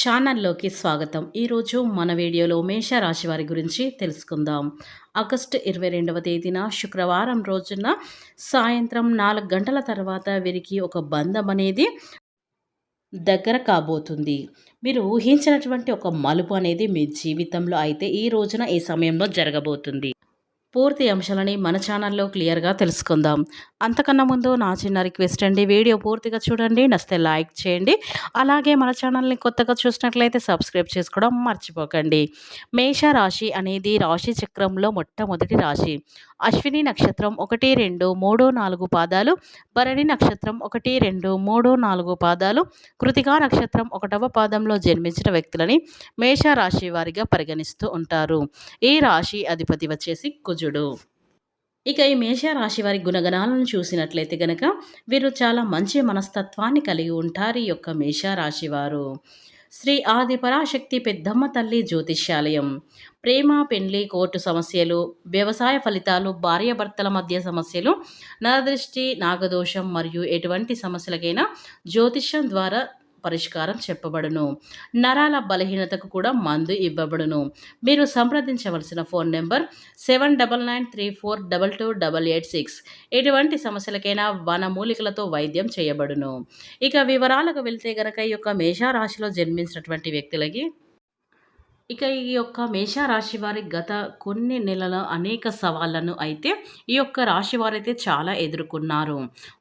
ఛానల్లోకి స్వాగతం. ఈరోజు మన వీడియోలో మేషరాశి వారి గురించి తెలుసుకుందాం. ఆగస్టు ఇరవై రెండవ తేదీన శుక్రవారం రోజున సాయంత్రం నాలుగు గంటల తర్వాత వీరికి ఒక బంధం అనేది దగ్గర కాబోతుంది. మీరు ఊహించినటువంటి ఒక మలుపు అనేది మీ జీవితంలో అయితే ఈ రోజున ఈ సమయంలో జరగబోతుంది. పూర్తి అంశాలని మన ఛానల్లో క్లియర్గా తెలుసుకుందాం. అంతకన్నా ముందు నా చిన్న రిక్వెస్ట్ అండి. వీడియో పూర్తిగా చూడండి నచ్చితే లైక్ చేయండి. అలాగే మన ఛానల్ని కొత్తగా చూసినట్లయితే సబ్స్క్రైబ్ చేసుకోవడం మర్చిపోకండి. మేష రాశి అనేది రాశి చక్రంలో మొట్టమొదటి రాశి. అశ్విని నక్షత్రం ఒకటి రెండు మూడు నాలుగు పాదాలు. భరణి నక్షత్రం ఒకటి రెండు మూడు నాలుగు పాదాలు. కృతికా నక్షత్రం ఒకటవ పాదంలో జన్మించిన వ్యక్తులని మేష రాశి వారిగా పరిగణిస్తూ ఉంటారు. ఈ రాశి అధిపతి వచ్చేసి కుజుడు ఇక ఈ మేషరాశి వారి గుణగణాలను చూసినట్లయితే గనక వీరు చాలా మంచి మనస్తత్వాన్ని కలిగి ఉంటారు ఈ యొక్క మేషరాశి వారు. శ్రీ ఆది పరాశక్తి పెద్దమ్మ తల్లి జ్యోతిష్యాలయం. ప్రేమ పెండ్లి కోర్టు సమస్యలు వ్యవసాయ ఫలితాలు భార్యాభర్తల మధ్య సమస్యలు నరదృష్టి నాగదోషం మరియు ఎటువంటి సమస్యలకైనా జ్యోతిష్యం ద్వారా పరిష్కారం చెప్పబడును. నరాల బలహీనతకు కూడా మందు ఇవ్వబడును. మీరు సంప్రదించవలసిన phone number seven double nine three four double two double eight six. ఎటువంటి సమస్యలకైనా వనమూలికలతో వైద్యం చేయబడును. ఇక వివరాలకు వెళ్తే గనక ఈ యొక్క మేషారాశిలో జన్మించినటువంటి వ్యక్తులకి ఇక ఈ యొక్క మేషరాశి వారి గత కొన్ని నెలల అనేక సవాళ్ళను అయితే ఈ యొక్క రాశి వారైతే చాలా ఎదుర్కొన్నారు.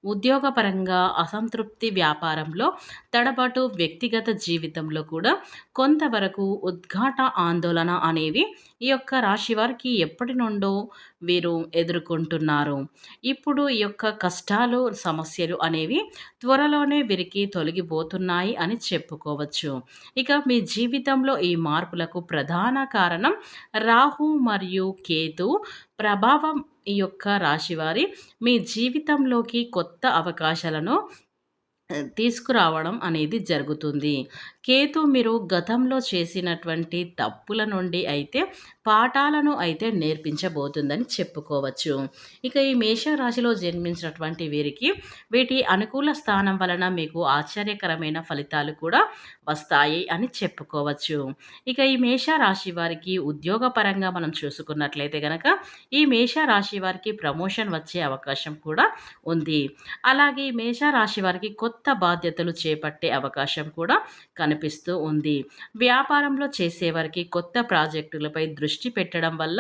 ఉద్యోగపరంగా అసంతృప్తి వ్యాపారంలో తడబాటు వ్యక్తిగత జీవితంలో కూడా కొంతవరకు ఉద్ఘాట ఆందోళన అనేవి ఈ యొక్క రాశి వారికి ఎప్పటి నుండో వీరు ఎదుర్కొంటున్నారు. ఇప్పుడు ఈ యొక్క కష్టాలు సమస్యలు అనేవి త్వరలోనే వీరికి తొలగిపోతున్నాయి అని చెప్పుకోవచ్చు. ఇక మీ జీవితంలో ఈ మార్పులకు ప్రధాన కారణం రాహు మరియు కేతు ప్రభావం ఈ యొక్క రాశివారి మీ జీవితంలోకి కొత్త అవకాశాలను తీసుకురావడం అనేది జరుగుతుంది. కేతు మీరు గతంలో చేసినటువంటి తప్పుల నుండి అయితే పాఠాలను అయితే నేర్పించబోతుందని చెప్పుకోవచ్చు. ఇక ఈ మేషరాశిలో జన్మించినటువంటి వీరికి వీటి అనుకూల స్థానం వలన మీకు ఆశ్చర్యకరమైన ఫలితాలు కూడా వస్తాయి అని చెప్పుకోవచ్చు. ఇక ఈ మేషరాశి వారికి ఉద్యోగపరంగా మనం చూసుకున్నట్లయితే కనుక ఈ మేషరాశి వారికి ప్రమోషన్ వచ్చే అవకాశం కూడా ఉంది. అలాగే ఈ మేషరాశి వారికి కొత్త బాధ్యతలు చేపట్టే అవకాశం కూడా కనిపి కనిపిస్తూ ఉంది. వ్యాపారంలో చేసేవారికి కొత్త ప్రాజెక్టులపై దృష్టి పెట్టడం వల్ల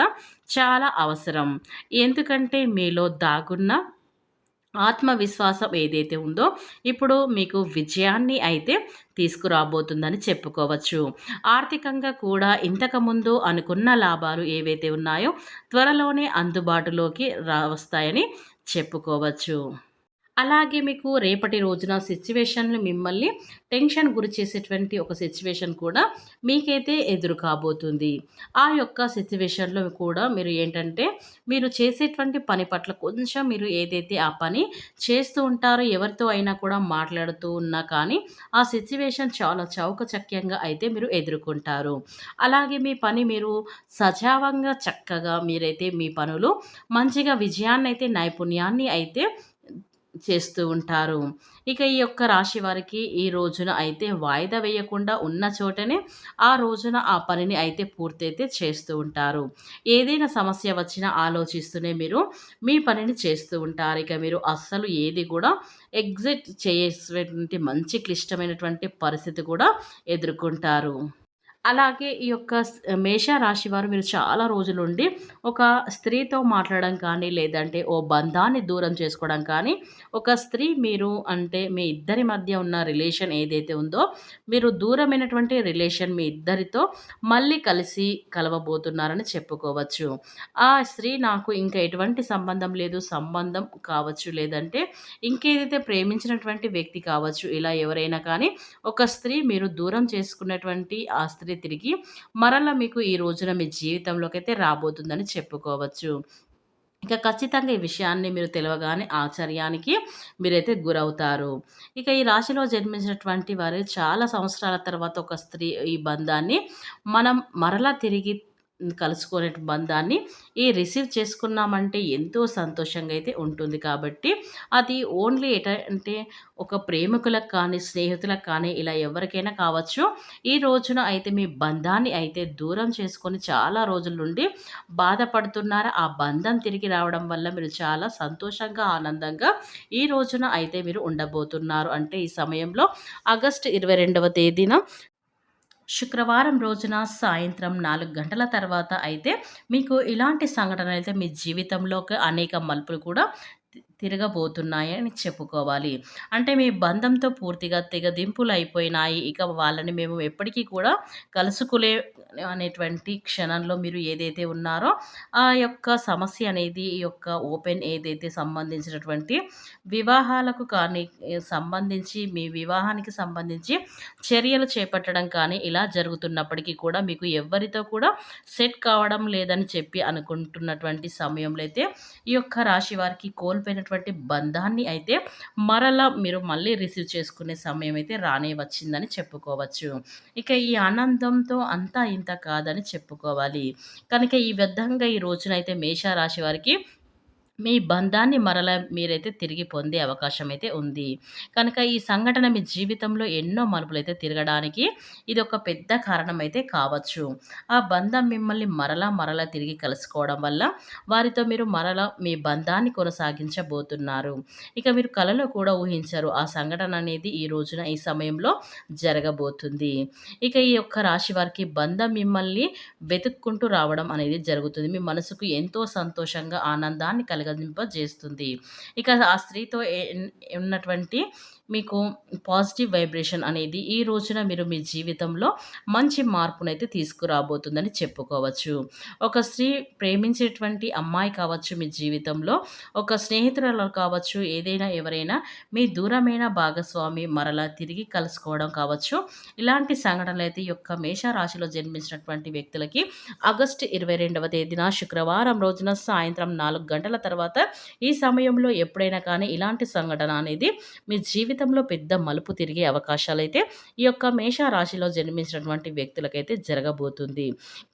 చాలా అవసరం. ఎందుకంటే మీలో దాగున్న ఆత్మవిశ్వాసం ఏదైతే ఉందో ఇప్పుడు మీకు విజయాన్ని అయితే తీసుకురాబోతుందని చెప్పుకోవచ్చు. ఆర్థికంగా కూడా ఇంతకుముందు అనుకున్న లాభాలు ఏవైతే ఉన్నాయో త్వరలోనే అందుబాటులోకి రా వస్తాయని చెప్పుకోవచ్చు. అలాగే మీకు రేపటి రోజున సిచ్యువేషన్లు మిమ్మల్ని టెన్షన్ గురి చేసేటువంటి ఒక సిచ్యువేషన్ కూడా మీకైతే ఎదురు కాబోతుంది ఆ యొక్క సిచ్యువేషన్లో కూడా మీరు ఏంటంటే మీరు చేసేటువంటి పని పట్ల కొంచెం మీరు ఏదైతే ఆ పని చేస్తూ ఉంటారో ఎవరితో అయినా కూడా మాట్లాడుతూ ఉన్నా కానీ ఆ సిచ్యువేషన్ చాలా చౌకచక్యంగా అయితే మీరు ఎదుర్కొంటారు. అలాగే మీ పని మీరు సజావంగా చక్కగా మీరైతే మీ పనులు మంచిగా విజయాన్ని అయితే నైపుణ్యాన్ని అయితే చేస్తూ ఉంటారు. ఇక ఈ యొక్క రాశి వారికి ఈ రోజున అయితే వాయిదా వేయకుండా ఉన్న చోటనే ఆ రోజున ఆ పనిని అయితే పూర్తయితే చేస్తూ ఉంటారు. ఏదైనా సమస్య వచ్చినా ఆలోచిస్తూనే మీరు మీ పనిని చేస్తూ ఉంటారు. ఇక మీరు అస్సలు ఏది కూడా ఎగ్జిట్ చేసేటువంటి మంచి క్లిష్టమైనటువంటి పరిస్థితి కూడా ఎదుర్కొంటారు. అలాగే ఈ యొక్క మేష రాశి వారు మీరు చాలా రోజులుండి ఒక స్త్రీతో మాట్లాడడం కానీ లేదంటే ఓ బంధాన్ని దూరం చేసుకోవడం కానీ ఒక స్త్రీ మీరు అంటే మీ ఇద్దరి మధ్య ఉన్న రిలేషన్ ఏదైతే ఉందో మీరు దూరమైనటువంటి రిలేషన్ మీ ఇద్దరితో మళ్ళీ కలిసి కలవబోతున్నారని చెప్పుకోవచ్చు. ఆ స్త్రీ నాకు ఇంకా ఎటువంటి సంబంధం లేదు సంబంధం కావచ్చు లేదంటే ఇంకేదైతే ప్రేమించినటువంటి వ్యక్తి కావచ్చు ఇలా ఎవరైనా కానీ ఒక స్త్రీ మీరు దూరం చేసుకున్నటువంటి ఆ స్త్రీ తిరిగి మరలా మీకు ఈ రోజున మీ జీవితంలోకి అయితే రాబోతుందని చెప్పుకోవచ్చు. ఇక ఖచ్చితంగా ఈ విషయాన్ని మీరు తెలియగానే ఆశ్చర్యానికి మీరైతే గురవుతారు. ఇక ఈ రాశిలో జన్మించినటువంటి వారు చాలా సంవత్సరాల తర్వాత ఒక స్త్రీ ఈ బంధాన్ని మనం మరలా తిరిగి కలుసుకునే బంధాన్ని ఈ రిసీవ్ చేసుకున్నామంటే ఎంతో సంతోషంగా అయితే ఉంటుంది. కాబట్టి అది ఓన్లీ ఏంటంటే ఒక ప్రేమికులకు కానీ స్నేహితులకు కానీ ఇలా ఎవరికైనా కావచ్చు. ఈ రోజున అయితే మీ బంధాన్ని అయితే దూరం చేసుకొని చాలా రోజుల నుండి బాధపడుతున్నారా? ఆ బంధం తిరిగి రావడం వల్ల మీరు చాలా సంతోషంగా ఆనందంగా ఈ రోజున అయితే మీరు ఉండబోతున్నారు. అంటే ఈ సమయంలో ఆగస్టు ఇరవై రెండవ తేదీన శుక్రవారం రోజున సాయంత్రం నాలుగు గంటల తర్వాత అయితే మీకు ఇలాంటి సంఘటన అయితే మీ జీవితంలోకి అనేక మలుపులు కూడా తిరగబోతున్నాయని చెప్పుకోవాలి. అంటే మీ బంధంతో పూర్తిగా తెగదింపులు అయిపోయినాయి ఇక వాళ్ళని మేము ఎప్పటికీ కూడా కలుసుకులే అనేటువంటి క్షణంలో మీరు ఏదైతే ఉన్నారో ఆ యొక్క సమస్య అనేది ఈ యొక్క ఓపెన్ ఏదైతే సంబంధించినటువంటి వివాహాలకు కానీ సంబంధించి మీ వివాహానికి సంబంధించి చర్యలు చేపట్టడం కానీ ఇలా జరుగుతున్నప్పటికీ కూడా మీకు ఎవరితో కూడా సెట్ కావడం లేదని చెప్పి అనుకుంటున్నటువంటి సమయంలో అయితే ఈ యొక్క రాశి వారికి కోల్పోయిన ఉన్నటువంటి బంధాన్ని అయితే మరలా మీరు మళ్ళీ రిసీవ్ చేసుకునే సమయం అయితే రానే వచ్చిందని చెప్పుకోవచ్చు. ఇక ఈ ఆనందంతో అంతా ఇంత కాదని చెప్పుకోవాలి. కనుక ఈ విధంగా ఈ రోజునైతే మేషారాశి వారికి మీ బంధాన్ని మరల మీరైతే తిరిగి పొందే అవకాశం అయితే ఉంది. కనుక ఈ సంఘటన మీ జీవితంలో ఎన్నో మలుపులు అయితే తిరగడానికి ఇది ఒక పెద్ద కారణం అయితే కావచ్చు. ఆ బంధం మిమ్మల్ని మరలా మరలా తిరిగి కలుసుకోవడం వల్ల వారితో మీరు మరలా మీ బంధాన్ని కొనసాగించబోతున్నారు. ఇక మీరు కలలో కూడా ఊహించారు ఆ సంఘటన అనేది ఈ రోజున ఈ సమయంలో జరగబోతుంది. ఇక ఈ యొక్క రాశి వారికి బంధం మిమ్మల్ని వెతుక్కుంటూ రావడం అనేది జరుగుతుంది. మీ మనసుకు ఎంతో సంతోషంగా ఆనందాన్ని కలిగి కలగలింపజేస్తుంది ఇక ఆ స్త్రీతో ఉన్నటువంటి మీకు పాజిటివ్ వైబ్రేషన్ అనేది ఈ రోజున మీరు మీ జీవితంలో మంచి మార్పునైతే తీసుకురాబోతుందని చెప్పుకోవచ్చు. ఒక స్త్రీ ప్రేమించేటువంటి అమ్మాయి కావచ్చు మీ జీవితంలో ఒక స్నేహితురాలు కావచ్చు ఏదైనా ఎవరైనా మీ దూరమైన భాగస్వామి మరలా తిరిగి కలుసుకోవడం కావచ్చు. ఇలాంటి సంఘటనలు అయితే ఈ యొక్క మేషరాశిలో జన్మించినటువంటి వ్యక్తులకి ఆగస్టు ఇరవై రెండవ తేదీన శుక్రవారం రోజున సాయంత్రం నాలుగు గంటల తర్వాత తర్వాత ఈ సమయంలో ఎప్పుడైనా కానీ ఇలాంటి సంఘటన అనేది మీ జీవితంలో పెద్ద మలుపు తిరిగే అవకాశాలు అయితే ఈ యొక్క మేషరాశిలో జన్మించినటువంటి వ్యక్తులకైతే జరగబోతుంది.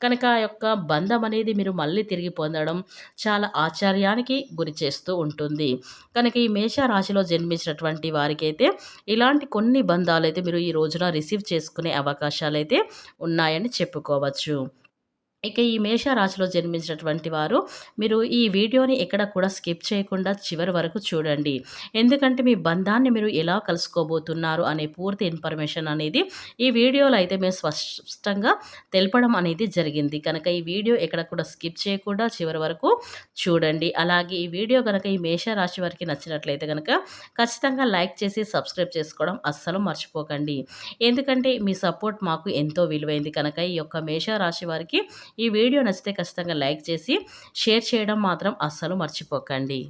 కనుక ఆ యొక్క బంధం అనేది మీరు మళ్ళీ తిరిగి పొందడం చాలా ఆశ్చర్యానికి గురి చేస్తూ ఉంటుంది. కనుక ఈ మేష రాశిలో జన్మించినటువంటి వారికి అయితే ఇలాంటి కొన్ని బంధాలు అయితే మీరు ఈ రోజున రిసీవ్ చేసుకునే అవకాశాలు అయితే ఉన్నాయని చెప్పుకోవచ్చు. ఇక ఈ మేషరాశిలో జన్మించినటువంటి వారు మీరు ఈ వీడియోని ఎక్కడ కూడా స్కిప్ చేయకుండా చివరి వరకు చూడండి. ఎందుకంటే మీ బంధాన్ని మీరు ఎలా కలుసుకోబోతున్నారు అనే పూర్తి ఇన్ఫర్మేషన్ అనేది ఈ వీడియోలో అయితే మేము స్పష్టంగా తెలపడం అనేది జరిగింది. కనుక ఈ వీడియో ఎక్కడ కూడా స్కిప్ చేయకుండా చివరి వరకు చూడండి. అలాగే ఈ వీడియో కనుక ఈ మేషరాశి వారికి నచ్చినట్లయితే కనుక ఖచ్చితంగా లైక్ చేసి సబ్స్క్రైబ్ చేసుకోవడం అస్సలు మర్చిపోకండి. ఎందుకంటే మీ సపోర్ట్ మాకు ఎంతో విలువైంది. కనుక ఈ యొక్క మేషరాశి వారికి ఈ వీడియో నచ్చితే ఖచ్చితంగా లైక్ చేసి షేర్ చేయడం మాత్రం అస్సలు మర్చిపోకండి.